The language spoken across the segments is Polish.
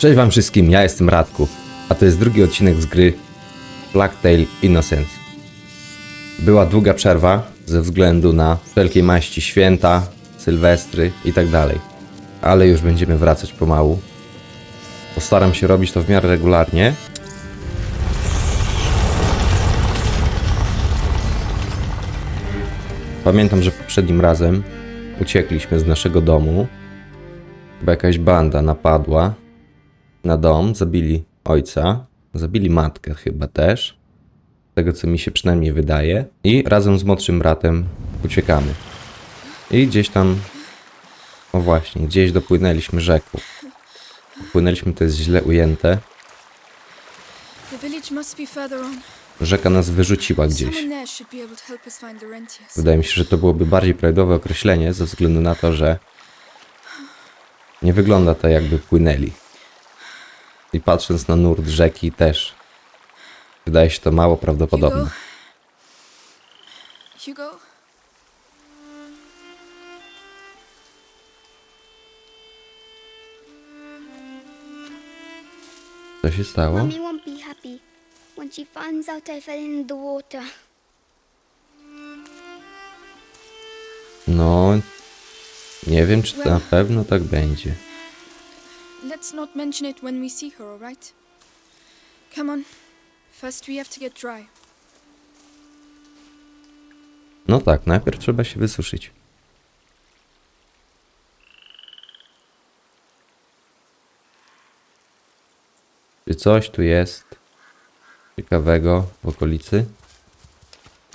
Cześć wam wszystkim, ja jestem Radku, a to jest drugi odcinek z gry Blacktail Innocence. Była długa przerwa ze względu na wszelkiej maści święta, sylwestry i tak dalej. Ale już będziemy wracać pomału. Postaram się robić to w miarę regularnie. Pamiętam, że poprzednim razem uciekliśmy z naszego domu, bo jakaś banda napadła na dom, zabili ojca, zabili matkę chyba też, z tego co mi się przynajmniej wydaje, i razem z młodszym bratem uciekamy. I gdzieś tam, o właśnie, gdzieś dopłynęliśmy rzeką. Dopłynęliśmy, to jest źle ujęte. Rzeka nas wyrzuciła gdzieś. Wydaje mi się, że to byłoby bardziej prawidłowe określenie ze względu na to, że nie wygląda to jakby płynęli. I patrząc na nurt rzeki też wydaje się to mało prawdopodobne. Hugo? Hugo? Co się stało? Mommy won't be happy when she finds out I fell in the water. No, nie wiem czy to na pewno tak będzie. Let's not mention it when we see her, alright? Come on. First we have to get dry. No tak, najpierw trzeba się wysuszyć. Czy coś tu jest ciekawego w okolicy?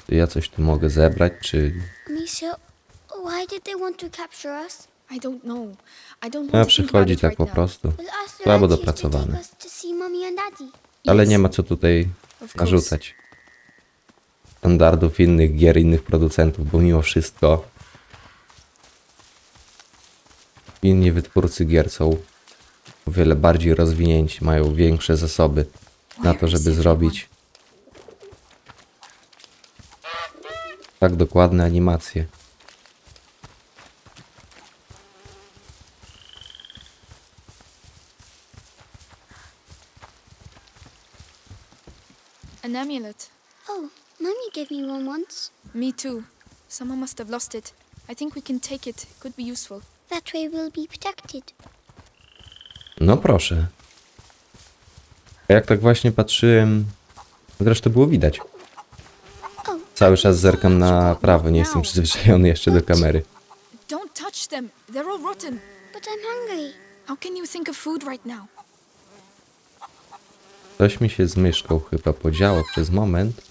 Czy ja coś tu mogę zebrać, czy... Misha, why did they want to capture us? I don't know. I don't want A to think about przychodzi it tak right po now. prostu. We'll ask the Słabo rentiers to take dopracowane. us to see mommy and daddy. Ale nie ma co tutaj of course. narzucać standardów innych gier, innych producentów, bo mimo wszystko inni wytwórcy gier są o wiele bardziej rozwinięci, mają większe zasoby na to, żeby zrobić tak dokładne animacje. An amulet. Oh, mommy gave me one once. Me too. Someone must have lost it. I think we can take it. It could be useful. That way we'll be protected. No proszę. A jak tak właśnie patrzyłem, zresztą było widać. Oh, Cały czas zerkam na prawo, nie jestem przyzwyczajony jeszcze do kamery. Don't touch them. They're all rotten. but I'm hungry. How can you think of food right now? Coś mi się z myszką chyba podziało przez moment.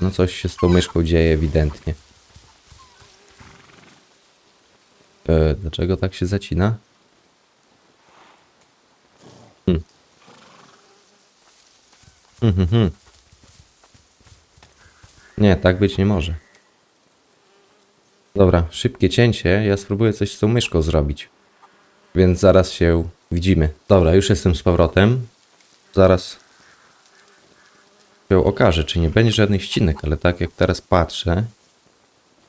No coś się z tą myszką dzieje ewidentnie. E, dlaczego tak się zacina? Hmm. Hmm, hmm. Nie, tak być nie może. Dobra, szybkie cięcie. Ja spróbuję coś z tą myszką zrobić. Więc zaraz się widzimy. Dobra, już jestem z powrotem. Zaraz się okaże, czy nie będzie żadnych ścinek, ale tak jak teraz patrzę,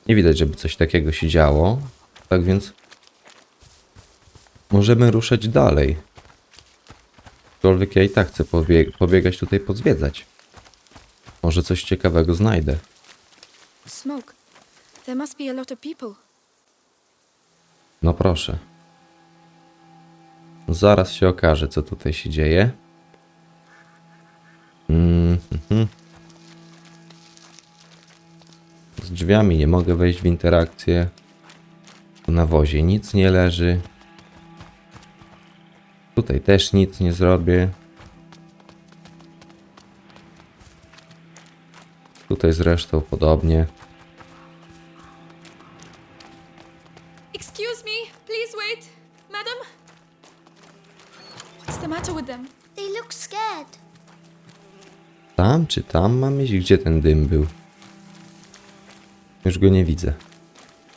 nie widać, żeby coś takiego się działo. Tak więc możemy ruszać dalej. Aczkolwiek ja i tak chcę pobie- pobiegać tutaj pozwiedzać. Może coś ciekawego znajdę. Smoke. There must be a lot of people. No proszę. Zaraz się okaże, co tutaj się dzieje. Mm, mhm. Z drzwiami nie mogę wejść w interakcję. Na wozie nic nie leży. Tutaj też nic nie zrobię. Tutaj zresztą podobnie. Czy tam mam iść? Gdzie ten dym był? Już go nie widzę.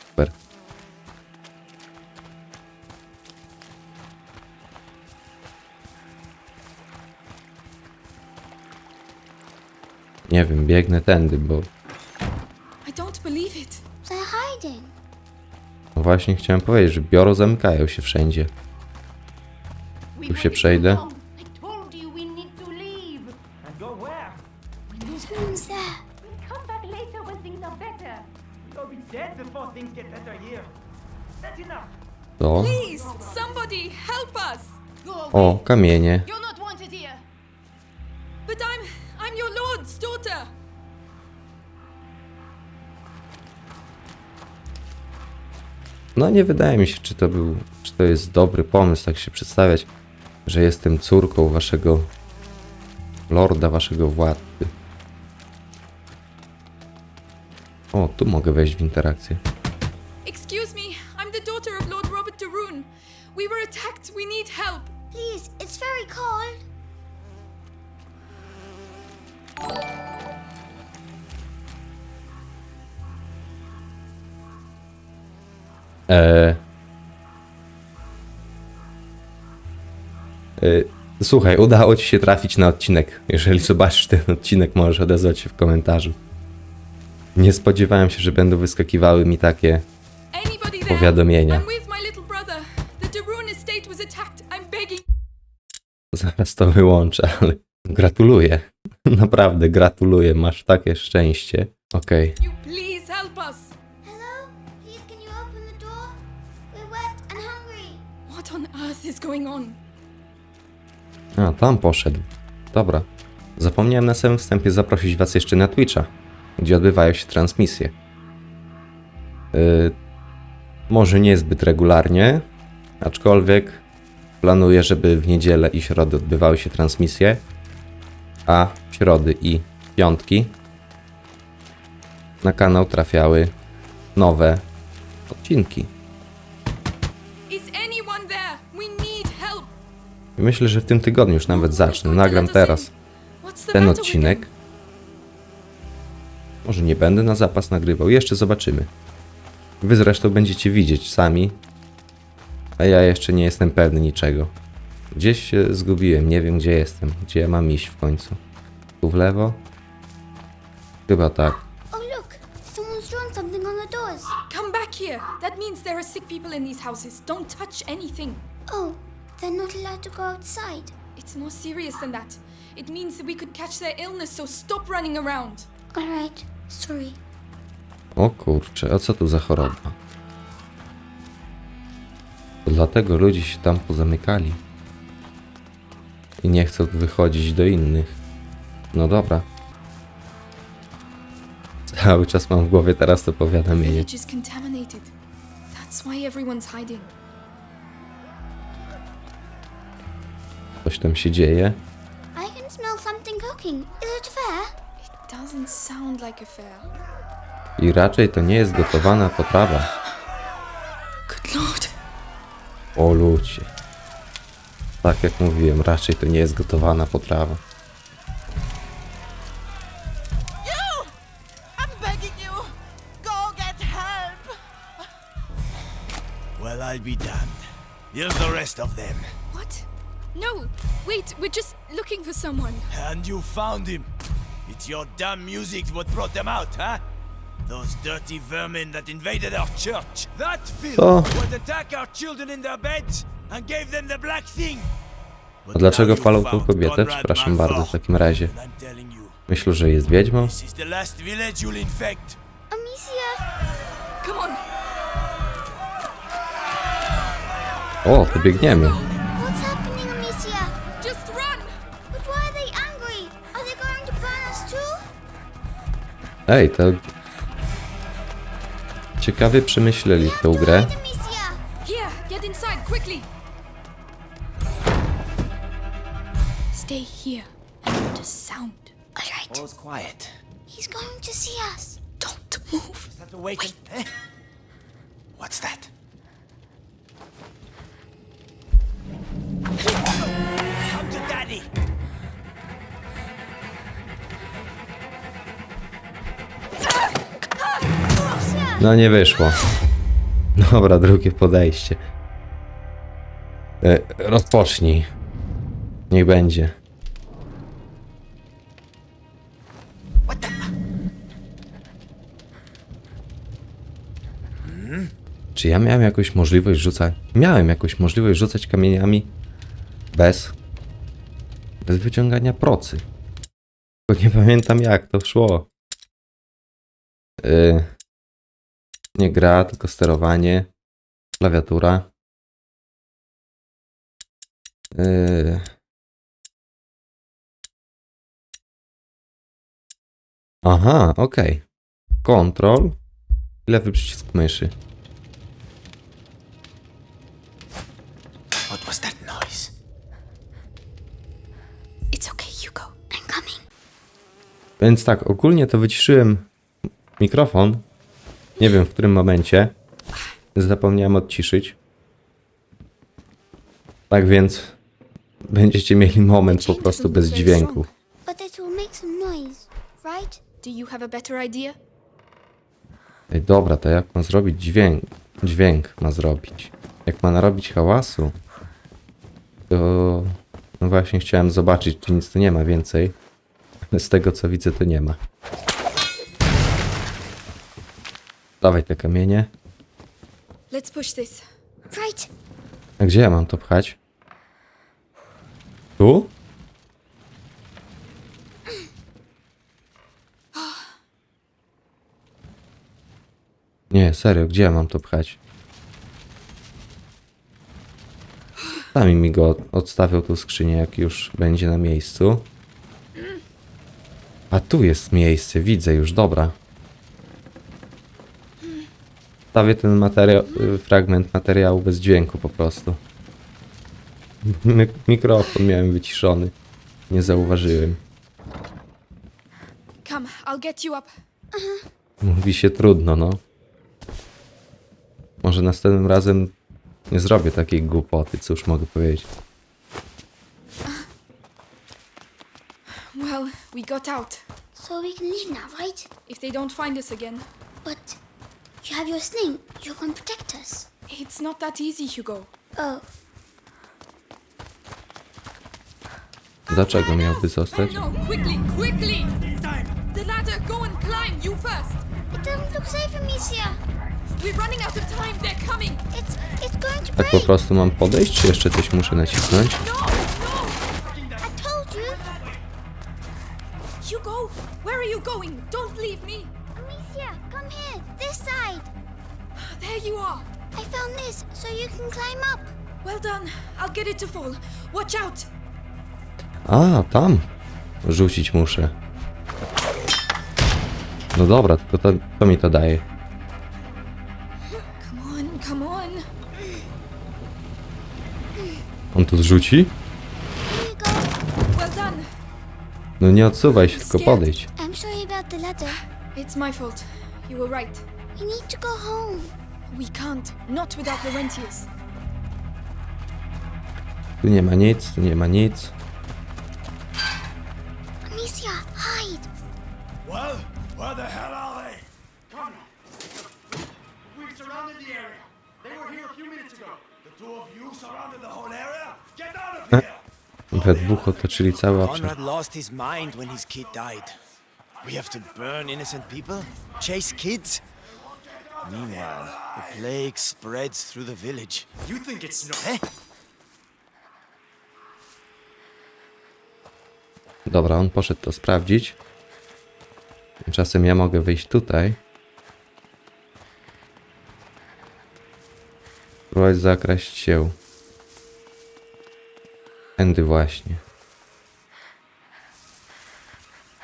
Super. Nie wiem, biegnę tędy, bo I don't believe it. They're hiding. no właśnie chciałem powiedzieć, że bioro zamykają się wszędzie. Tu się przejdę. To. Please, somebody help us! O, kamienie. You're not wanted here. But I'm. I'm your lord's daughter! No nie wydaje mi się, czy to był, czy to jest dobry pomysł, tak się przedstawiać, że jestem córką waszego lorda, waszego władcy. O, tu mogę wejść w interakcję. Słuchaj, udało ci się trafić na odcinek. Jeżeli zobaczysz ten odcinek, możesz odezwać się w komentarzu. Nie spodziewałem się, że będą wyskakiwały mi takie powiadomienia. Zaraz to wyłączę, ale gratuluję. Naprawdę gratuluję, masz takie szczęście. Okej, You a tam poszedł. Dobra. Zapomniałem na samym wstępie zaprosić was jeszcze na Twitcha, gdzie odbywają się transmisje. Yy, może niezbyt regularnie, aczkolwiek planuję, żeby w niedzielę i środę odbywały się transmisje, a środy i piątki na kanał trafiały nowe odcinki. Is anyone there? We need myślę, że w tym tygodniu już nawet zacznę. Nagram teraz ten odcinek. Może nie będę na zapas nagrywał, jeszcze zobaczymy. Wy zresztą będziecie widzieć sami, a ja jeszcze nie jestem pewny niczego. Gdzieś się zgubiłem, nie wiem gdzie jestem, gdzie ja mam iść w końcu. Tu w lewo? Chyba tak. Oh, look. Someone's drawn something on the doors. Come back here. That means there are sick people in these houses. Don't touch anything. Oh, they're not allowed to go outside. It's more serious than that. It means that we could catch their illness, so stop running around. All right. Sorry. O kurczę, a co tu za choroba? To dlatego ludzie się tam pozamykali. I nie chcą wychodzić do innych. No dobra. Cały czas mam w głowie teraz to powiadomienie. Village is contaminated. That's why everyone's hiding. Coś tam się dzieje. I can smell something cooking. Is it fair? It doesn't sound like a fair. I raczej to nie jest gotowana potrawa. Good lord. O ludzie. Tak jak mówiłem, raczej to nie jest gotowana potrawa. You! I'm begging you! Go get help! Well, I'll be damned. Here's the rest of them. No. Wait, we're just looking for someone. And you found him. It's your damn music what brought them out, huh? Those dirty vermin that invaded our church. That filth Co? would attack our children in their beds and gave them the black thing. A dlaczego palą tą kobietę? Przepraszam bardzo w takim razie. Myślę, że jest wiedźmą. O, to biegniemy. Ej, to... Ciekawie przemyśleli tę grę. Stay here and not a sound. All right. All's quiet. He's going to see us. Don't move. Is that the way to... Eh? What's that? Come to daddy! No nie wyszło. Dobra, drugie podejście. E, rozpocznij. Niech będzie. Czy ja miałem jakąś możliwość rzucać? Miałem jakąś możliwość rzucać kamieniami Bez. Bez wyciągania procy. Bo nie pamiętam jak to szło. Yy, nie gra, tylko sterowanie. Klawiatura. Yy. Aha, okej. Control. i Lewy przycisk myszy. What was that noise? It's okay, Hugo. I'm coming. Więc tak, ogólnie to wyciszyłem mikrofon. Nie wiem w którym momencie. Zapomniałem odciszyć. Tak więc będziecie mieli moment po prostu bez dźwięku. But it will make some noise, right? Do you have a better idea? Ej, dobra, to jak ma zrobić dźwięk? Dźwięk ma zrobić. Jak ma narobić hałasu, to no właśnie chciałem zobaczyć, czy nic tu nie ma więcej. Ale z tego co widzę, to nie ma. Dawaj te kamienie. Let's push this. Right. A gdzie ja mam to pchać? Tu? Nie, serio, gdzie ja mam to pchać? Sami mi go odstawią tu skrzynię, jak już będzie na miejscu. A tu jest miejsce, widzę już, dobra. Stawię ten materiał, y, fragment materiału bez dźwięku po prostu. Mi- Mikrofon miałem wyciszony. Nie zauważyłem. Come, I'll get you up. Mówi się trudno, no. Może następnym razem nie zrobię takiej głupoty, cóż mogę powiedzieć. Well, we got out. So we can leave now, right? If they don't find us again, But you have your sling. You can protect us. it's not that easy, Hugo. Oh, Dlaczego miałby zostać? No, quickly, quickly! The ladder, go and climb, you first! it doesn't look safe, Amicia. We're running out of time, they're coming! It's it's going to Tak po break. prostu mam podejść, czy jeszcze coś muszę nacisnąć? No, no! I told you. Hugo, where are you going? Don't leave me! Amicia, come here. There you are! I found this, so you can climb up. Well done. I'll get it to fall. Watch out! A, tam. Rzucić muszę. No dobra, to, to, to mi to daje. Come on, come on. On to zrzuci? Here you go. Well done. No nie odsuwaj się, tylko podejdź. I'm sorry about the ladder. It's my fault. You were right. We need to go home. We can't. Not without Laurentius. Tu nie ma nic, tu nie ma nic. Amicia, hide. Well, where the hell are they? Come. We've surrounded the area. They were here a few minutes ago. The two of you surrounded the whole area? Get out of here! We dwóch otoczyli cały obszar. Conrad lost his mind when his kid died. We have to burn innocent people? Chase kids? Meanwhile, the plague spreads through the village. You think it's no. Eh? Dobra, on poszedł to sprawdzić. Tymczasem ja mogę wyjść tutaj. Próbować zakraść się. Tędy właśnie.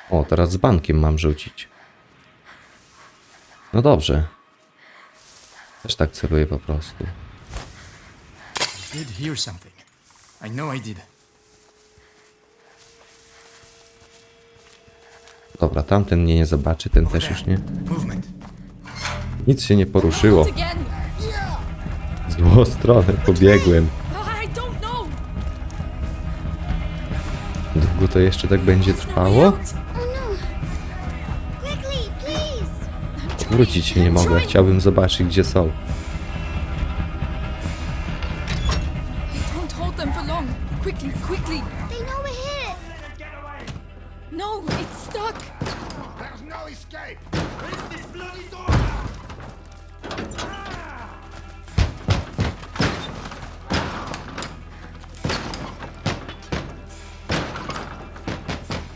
O, teraz z bankiem mam rzucić. No dobrze. Też tak celuję po prostu. did hear something. I know I did. Dobra, tamten mnie nie zobaczy, ten też już nie. Movement. Nic się nie poruszyło. Z złą stronę pobiegłem. Know. Długo to jeszcze tak będzie no trwało? Wrócić nie mogę. Chciałbym zobaczyć, gdzie są. No.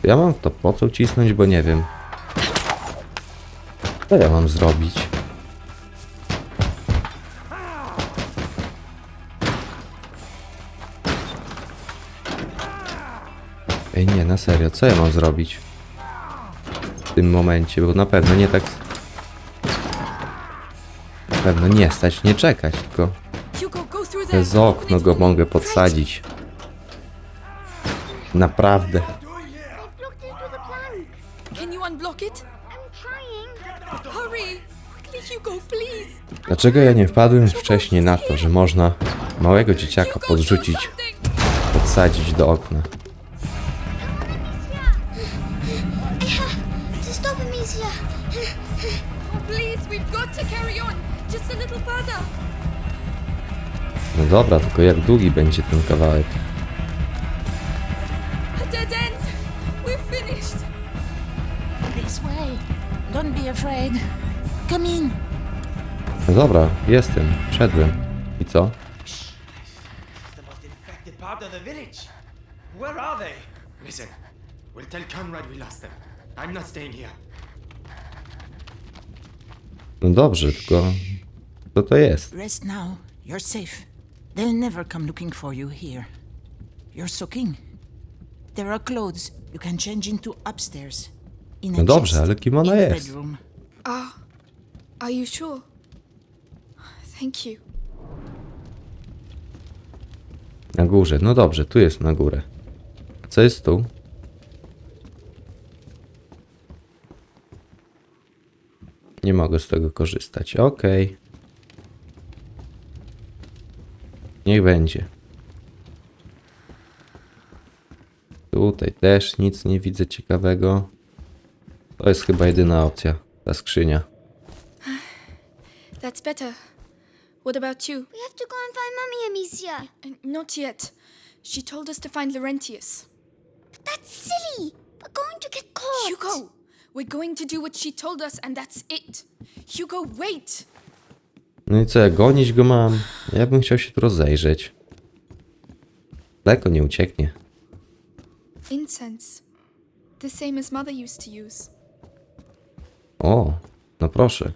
Ja mam to po co cisnąć, bo nie wiem. Co ja mam zrobić? Ej, nie, na serio, co ja mam zrobić? W tym momencie, bo na pewno nie tak... Na pewno nie stać, nie czekać, tylko przez okno go mogę podsadzić. Naprawdę. Dlaczego ja nie wpadłem wcześniej na to, że można małego dzieciaka podrzucić, podsadzić do okna? Oh. No dobra, tylko jak długi będzie ten kawałek? In. No dobra, jestem, wszedłem. I co? The most infected part of the village. Where are they? Listen, we'll tell Conrad we lost them. I'm not staying here. No dobrze, tylko co to jest? Rest now. You're safe. They'll never come looking for you here. You're soaking. There are clothes you can change into upstairs. In a No dobrze, chest ale kim ona in the jest? bedroom. Ah, are you sure? Thank you. Na górze, no dobrze, tu jest na górę. Co jest tu? Nie mogę z tego korzystać, okej. Niech będzie. Tutaj też nic nie widzę ciekawego. To jest chyba jedyna opcja, ta skrzynia. That's better. What about you? We have to go and find Mummy, Amicia. Uh, Not yet. She told us to find Laurentius. That's silly. We're going to get caught. Hugo, we're going to do what she told us, and that's it. Hugo, wait. No i co, ja gonić go mam? Ja bym chciał się tu rozejrzeć. Daleko nie ucieknie. Incense. The same as Mother used to use. O, no proszę.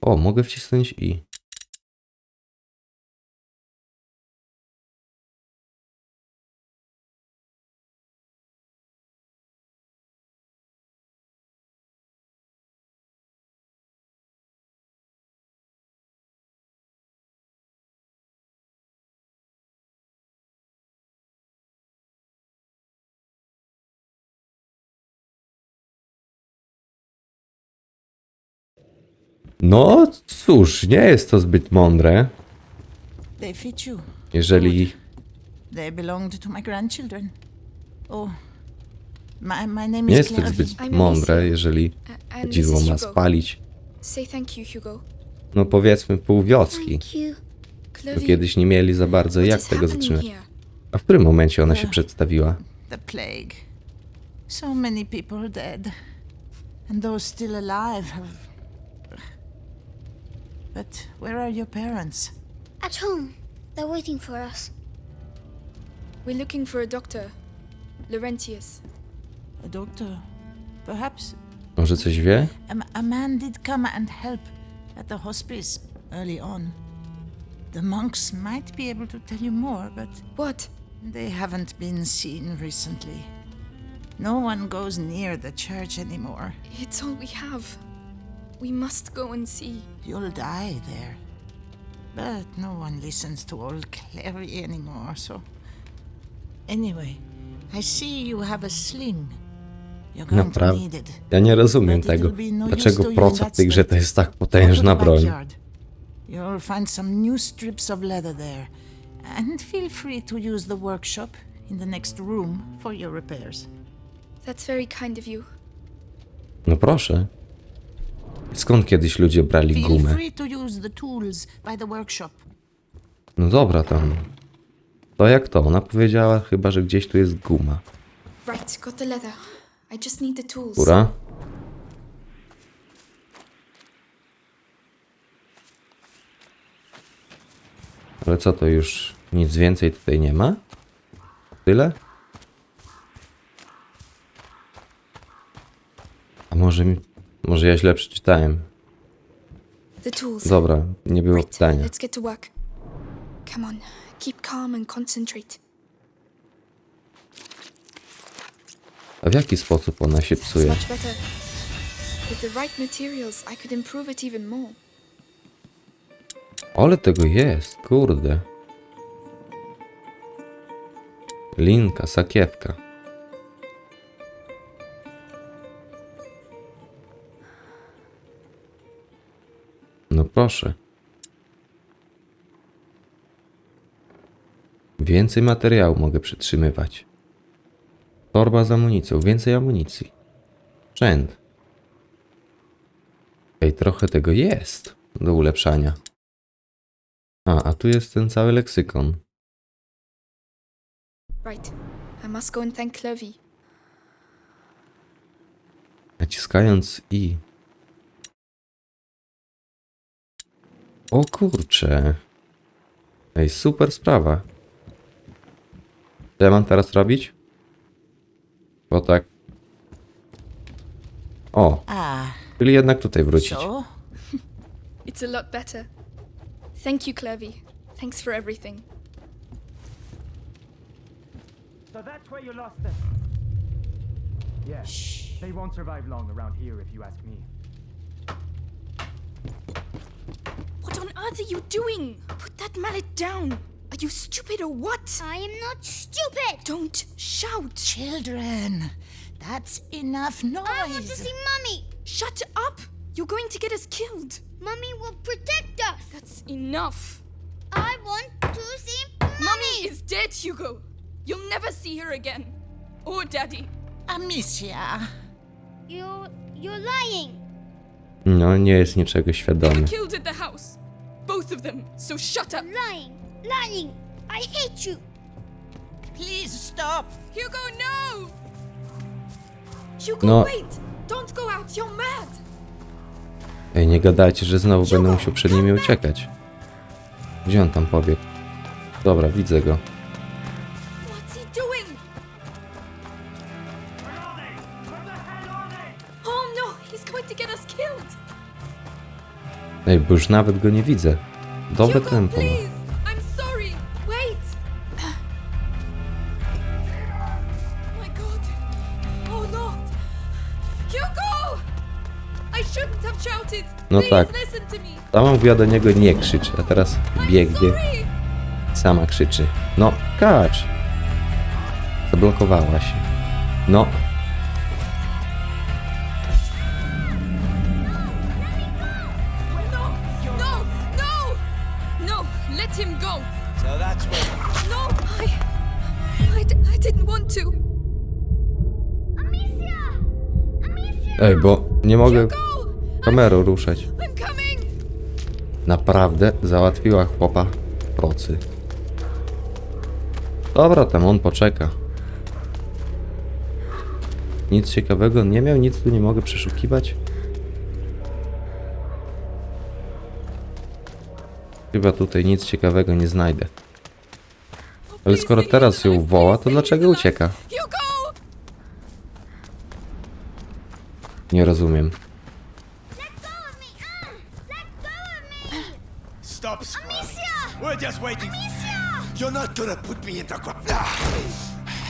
O, mogę wcisnąć i. No cóż, nie jest to zbyt mądre, They fit you. jeżeli They belonged to my grandchildren. Oh, my, my name nie is jest to Claire. zbyt mądre, jeżeli is ma spalić, Say thank you, Hugo. no powiedzmy pół wioski. Thank you. Bo Clovey, kiedyś nie mieli za bardzo what jak is tego happening zaczynać. here? A w którym momencie ona się przedstawiła? The plague. So many people dead. And those still alive have. But where are your parents? At home. They're waiting for us. We're looking for a doctor. Laurentius. A doctor? Perhaps. Może coś wie? A, m- a man did come and help at the hospice early on. The monks might be able to tell you more, but What? they haven't been seen recently. No one goes near the church anymore. It's all we have. We must go and see. You'll die there. But no one listens to old Clary anymore, so. Anyway, I see you have a sling. You're going to Naprawdę. need it. Ja nie rozumiem But tego. no use Dlaczego to you proca w tej grze to jest tak Go to potężna the broń? You'll find some new strips of leather there. And feel free to use the workshop in the next room for your repairs. That's very kind of you. No proszę. Skąd kiedyś ludzie brali gumę? No dobra tam. To jak to? Ona powiedziała chyba, że gdzieś tu jest guma. Kura? Ale co to już? Nic więcej tutaj nie ma? Tyle? A może mi może ja źle przeczytałem. The tools. Dobra, nie było Right, pytania. let's get to work. Come on, keep calm and concentrate. A w jaki sposób ona się psuje? much better. With the right materials, I could improve it even more. Ale tego jest, kurde. Linka, sakiewka. Proszę. Więcej materiału mogę przytrzymywać. Torba z amunicją, więcej amunicji. Sprzęt. Ej, trochę tego jest do ulepszania. A, a tu jest ten cały leksykon. Right, I must go and thank Clovey. Naciskając I. O kurcze. Ej, super sprawa. Co ja mam teraz robić? Bo tak. O, Ah, czyli jednak tutaj wrócić. so? It's a lot better. Thank you, Clovey. Thanks for everything. So that's where you lost them. Yeah. They won't survive long around here if you ask me. What on earth are you doing? Put that mallet down. Are you stupid or what? I am not stupid. Don't shout. Children, that's enough noise. I want to see Mummy. Shut up. You're going to get us killed. Mummy will protect us. That's enough. I want to see Mummy. Mummy is dead, Hugo. You'll never see her again. Or Daddy. Amicia, You you're lying. No, nie jest niczego świadomy. were killed at the house. Both of them. So shut up. Lying. Lying. I hate you. please stop. Hugo, no! Hugo, No. wait! Don't go out. You're mad. Ej, nie gadajcie, że znowu będę musiał przed nimi uciekać. Gdzie on tam pobiegł? Dobra, widzę go. He's going to get us killed. Ej, bo już nawet go nie widzę. Dobre Hugo, tempo ma. please. I'm sorry. Wait. my God. Oh no. Hugo! I shouldn't have shouted. No please tak. listen to me. Sama mówiła do niego nie krzycz, a teraz I'm biegnie. sorry. Sama krzyczy. No, kacz! Zablokowała się. No, Ej, bo nie mogę kamerą ruszać. Naprawdę załatwiła chłopa w procy. Dobra, tam on poczeka. Nic ciekawego nie miał, nic tu nie mogę przeszukiwać. Chyba tutaj nic ciekawego nie znajdę. Ale skoro teraz ją woła, to dlaczego ucieka? Nie rozumiem. Let go of me. Ah, let go of me. Stop. Amicia. We're just waiting. Amicia. You're not gonna put me in the.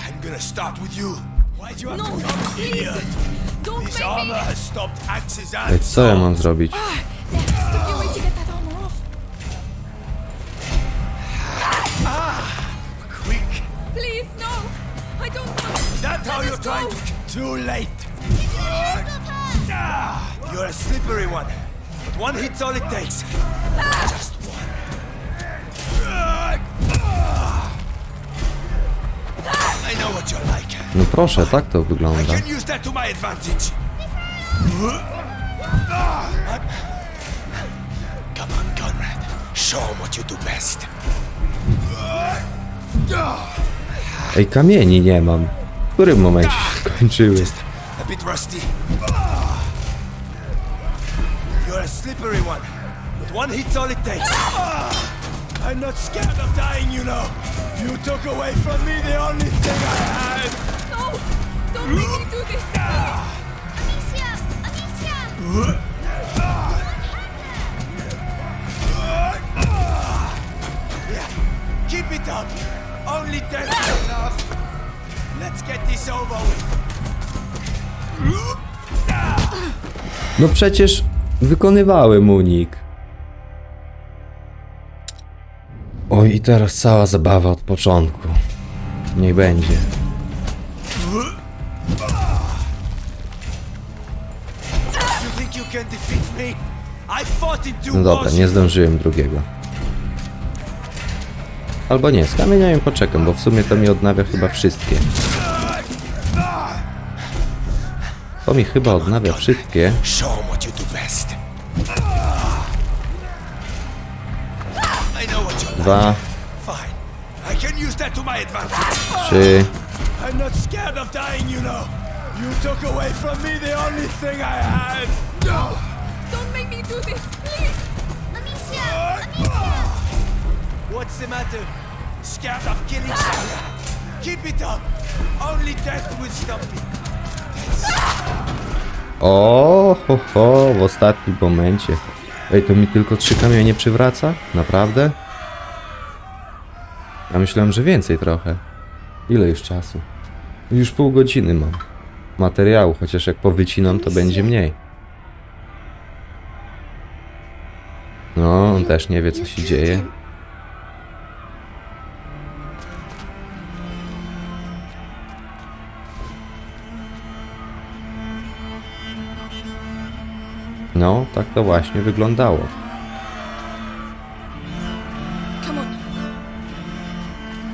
I'm gonna start with you. Why'd you have No, to come please. here? Don't make armor me. has stopped axes Ej, and co ja mam zrobić? Quick! Please, no. I don't want. Is that how you're trying to... Too late! Get your hands off her. Ah, you're a slippery one. One hit's all it takes. Just one. I know what you're like. No proszę, tak to I wygląda. can use that to my advantage. Come on, Conrad. Show 'em what you do best. Ej, kamieni nie mam. W którym momencie się skończyły? A bit rusty. A slippery one. But one hit's all it takes. I'm not scared of dying, you know. You took away from me the only thing I had. No, don't make me do this. Amicia. Keep it up. Only death is enough. Let's get this over with. No przecież wykonywałem unik. Oj, i teraz cała zabawa od początku. Niech będzie. No dobra, nie zdążyłem drugiego. Albo nie, z kamieniami poczekam, bo w sumie to mi odnawia chyba wszystkie. To mi chyba odnawia wszystkie. Amicia! Amicia! What's the matter? Scared of killing someone? Keep it up. Only death will stop me. O, ho, ho, w ostatnim momencie. Ej, to mi tylko trzy kamienie przywraca? Naprawdę? Ja myślałem, że więcej trochę. Ile już czasu? Już pół godziny mam. Materiału, chociaż jak powycinam, to będzie mniej. No, on też nie wie, co się dzieje. No, tak to właśnie wyglądało.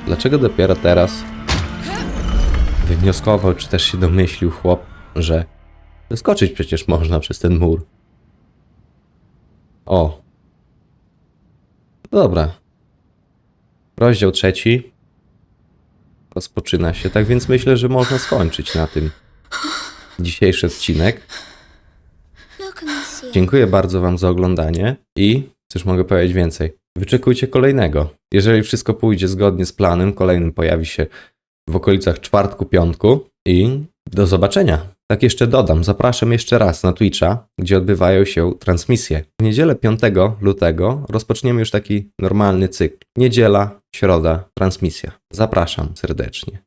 Dlaczego dopiero teraz wywnioskował, czy też się domyślił chłop, że wyskoczyć przecież można przez ten mur? O. Dobra. Rozdział trzeci. Rozpoczyna się, tak więc myślę, że można skończyć na tym dzisiejszy odcinek. Dziękuję bardzo Wam za oglądanie i cóż mogę powiedzieć więcej. Wyczekujcie kolejnego. Jeżeli wszystko pójdzie zgodnie z planem, kolejnym pojawi się w okolicach czwartku, piątku i do zobaczenia. Tak jeszcze dodam, zapraszam jeszcze raz na Twitcha, gdzie odbywają się transmisje. W niedzielę 5 lutego rozpoczniemy już taki normalny cykl. Niedziela, środa, transmisja. Zapraszam serdecznie.